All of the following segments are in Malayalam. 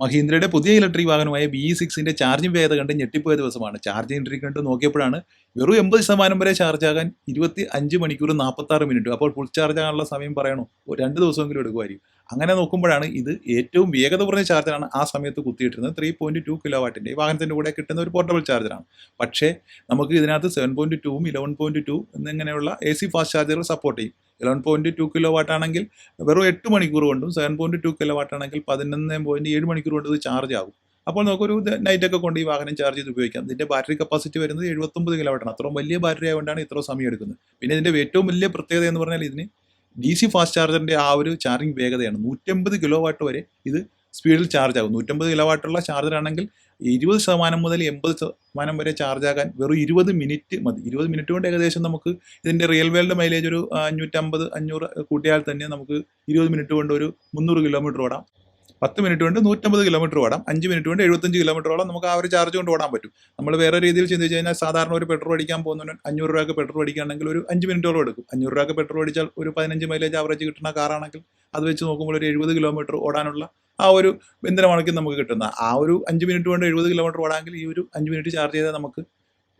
മഹീന്ദ്രയുടെ പുതിയ ഇലക്ട്രിക് വാഹനമായ ബി ഇ സിക്സിന്റെ ചാർജിംഗ് വേഗത കണ്ട് ഞെട്ടിപ്പോയ ദിവസമാണ്. ചാർജിംഗ് ഇലക്ട്രിക് കണ്ട് നോക്കിയപ്പോഴാണ് വെറും എൺപത് ശതമാനം വരെ ചാർജ് ആകാൻ ഇരുപത്തി അഞ്ച് മണിക്കൂർ നാൽപ്പത്തി ആറ് മിനിറ്റ്. അപ്പോൾ ഫുൾ ചാർജ് ആകാനുള്ള സമയം പറയണോ? രണ്ട് ദിവസമെങ്കിലും എടുക്കുമായിരിക്കും. അങ്ങനെ നോക്കുമ്പോഴാണ് ഇത് ഏറ്റവും വേഗത കുറഞ്ഞ ചാർജറാണ് ആ സമയത്ത് കുത്തിയിട്ടിരുന്നത്. ത്രീ പോയിന്റ് ടു കിലോ വാട്ടിന്റെ ഈ വാഹനത്തിന്റെ കൂടെ കിട്ടുന്ന ഒരു പോർട്ടബിൾ ചാർജറാണ് പക്ഷേ നമുക്ക് ഇതിനകത്ത് സെവൻ പോയിന്റ് ടൂവും ഇലവൻ പോയിന്റ് ടു എന്നിങ്ങനെയുള്ള എ സി ഫാസ്റ്റ് ചാർജറുകൾ സപ്പോർട്ട് ചെയ്യും. Eleven point two kilo watt ആണെങ്കിൽ വെറും എട്ട് മണിക്കൂർ കൊണ്ടും seven point two kilo watt ആണെങ്കിൽ പതിനൊന്ന് പോയിന്റ് ഏഴ് മണിക്കൂർ കൊണ്ട് ഇത് ചാർജ് ആകും. അപ്പോൾ നമുക്കൊരു നൈറ്റൊക്കെ കൊണ്ട് ഈ വാഹനം ചാർജ് ചെയ്ത് ഉപയോഗിക്കാം. ഇതിന്റെ ബാറ്ററി കപ്പാസിറ്റി വരുന്നത് എഴുപത്തൊമ്പത് കിലോ വാട്ടാണ് അത്രയും വലിയ ബാറ്ററി ആയതുകൊണ്ടാണ് ഇത്ര സമയം എടുക്കുന്നത്. പിന്നെ ഇതിന്റെ ഏറ്റവും വലിയ പ്രത്യേകത എന്ന് പറഞ്ഞാൽ ഇതിന് ഡി സി ഫാസ്റ്റ് ചാർജറിന്റെ ആ ഒരു ചാർജിങ് വേഗതയാണ്. നൂറ്റമ്പത് കിലോ വാട്ട് വരെ ഇത് സ്പീഡിൽ ചാർജ് ആകും നൂറ്റമ്പത് കിലോവാട്ടുള്ള ചാർജറാണെങ്കിൽ ഇരുപത് ശതമാനം മുതൽ എൺപത് ശതമാനം വരെ ചാർജ് ആകാൻ വെറും ഇരുപത് മിനിറ്റ് മതി. ഇരുപത് മിനിറ്റ് കൊണ്ട് ഏകദേശം നമുക്ക് ഇതിന്റെ റിയൽ വേൾഡ് മൈലേജ് ഒരു അഞ്ഞൂറ്റമ്പത് അഞ്ഞൂറ് കൂട്ടിയാൽ തന്നെ നമുക്ക് ഇരുപത് മിനിറ്റ് കൊണ്ട് ഒരു മുന്നൂറ് കിലോമീറ്റർ ഓടാം. പത്ത് മിനിറ്റ് കൊണ്ട് നൂറ്റമ്പത് കിലോമീറ്റർ ഓടാം. അഞ്ച് മിനിറ്റ് കൊണ്ട് എഴുപത്തഞ്ച് കിലോമീറ്ററോളം നമുക്ക് ആ ഒരു ചാർജ് കൊണ്ട് ഓടാൻ പറ്റും. നമ്മൾ വേറെ രീതിയിൽ ചിന്തിച്ച് കഴിഞ്ഞാൽ സാധാരണ ഒരു പെട്രോൾ അടിക്കാൻ പോകുന്നവന് അഞ്ഞൂറ് രൂപയ്ക്ക് പെട്രോൾ അടിക്കുകയാണെങ്കിൽ ഒരു അഞ്ച് മിനിറ്റോളം എടുക്കും. അഞ്ഞൂറ് രൂപയ്ക്ക് പെട്രോൾ അടിച്ചാൽ ഒരു പതിനഞ്ച് മൈലേജ് ആവറേജ് കിട്ടുന്ന കാറാണെങ്കിൽ അത് വെച്ച് നോക്കുമ്പോൾ ഒരു എഴുപത് കിലോമീറ്റർ ഓടാനുള്ള ആ ഒരു ഇന്ധനമാണെങ്കിൽ നമുക്ക് കിട്ടുന്ന. ആ ഒരു അഞ്ച് മിനിറ്റ് കൊണ്ട് എഴുപത് കിലോമീറ്റർ ഓടാമെങ്കിൽ ഈ ഒരു അഞ്ച് മിനിറ്റ് ചാർജ് ചെയ്താൽ നമുക്ക്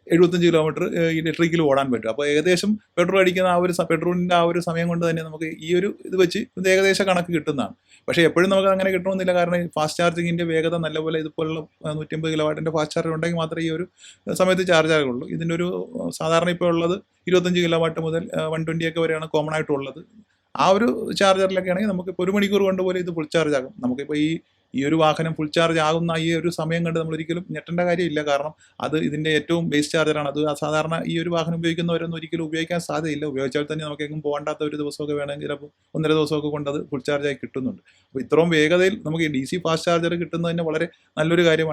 എഴുപത്തഞ്ച് കിലോമീറ്റർ ഇലക്ട്രിക്കിൽ ഓടാൻ പറ്റും. അപ്പോൾ ഏകദേശം പെട്രോൾ അടിക്കുന്ന ആ ഒരു പെട്രോളിന്റെ ആ ഒരു സമയം കൊണ്ട് തന്നെ നമുക്ക് ഈ ഒരു ഇത് വെച്ച് ഇത് ഏകദേശ കണക്ക് കിട്ടുന്നതാണ്. പക്ഷേ എപ്പോഴും നമുക്ക് അങ്ങനെ കിട്ടണമെന്നില്ല. കാരണം ഫാസ്റ്റ് ചാർജിങ്ങിന്റെ വേഗത നല്ലപോലെ ഇതുപോലുള്ള നൂറ്റമ്പത് കിലോവാട്ടിന്റെ ഫാസ്റ്റ് ചാർജർ ഉണ്ടെങ്കിൽ മാത്രമേ ഈ ഒരു സമയത്ത് ചാർജ് ആകുള്ളൂ. ഇതിന്റെ ഒരു സാധാരണ ഇപ്പോൾ ഉള്ളത് ഇരുപത്തഞ്ച് കിലോവാട്ട് മുതൽ വൺ ട്വന്റി ഒക്കെ വരെയാണ് കോമൺ ആയിട്ടുള്ളത്. ആ ഒരു ചാർജറിലൊക്കെ ആണെങ്കിൽ നമുക്ക് ഇപ്പോൾ ഒരു മണിക്കൂർ കൊണ്ട് പോലും ഇത് ഫുൾ ചാർജ് ആകും നമുക്കിപ്പോൾ ഈ ഈ ഒരു വാഹനം ഫുൾ ചാർജ് ആകുന്ന ഈ ഒരു സമയം കണ്ട് നമ്മൾ ഒരിക്കലും ഞെട്ടേണ്ട കാര്യമില്ല. കാരണം അത് ഇതിന്റെ ഏറ്റവും ബേസ് ചാർജറാണ് അത് സാധാരണ ഈ ഒരു വാഹനം ഉപയോഗിക്കുന്നവരൊന്നും ഒരിക്കലും ഉപയോഗിക്കാൻ സാധ്യതയില്ല. ഉപയോഗിച്ചാൽ തന്നെ നമുക്ക് എങ്ങും പോകേണ്ടാത്ത ഒരു ദിവസമൊക്കെ വേണമെങ്കിൽ ചിലപ്പോൾ ഒന്നര ദിവസമൊക്കെ കൊണ്ട് അത് ഫുൾ ചാർജായി കിട്ടുന്നുണ്ട്. അപ്പോൾ ഇത്രയും വേഗതയിൽ നമുക്ക് ഡി സി ഫാസ്റ്റ് ചാർജർ കിട്ടുന്നത് വളരെ നല്ലൊരു കാര്യമാണ്.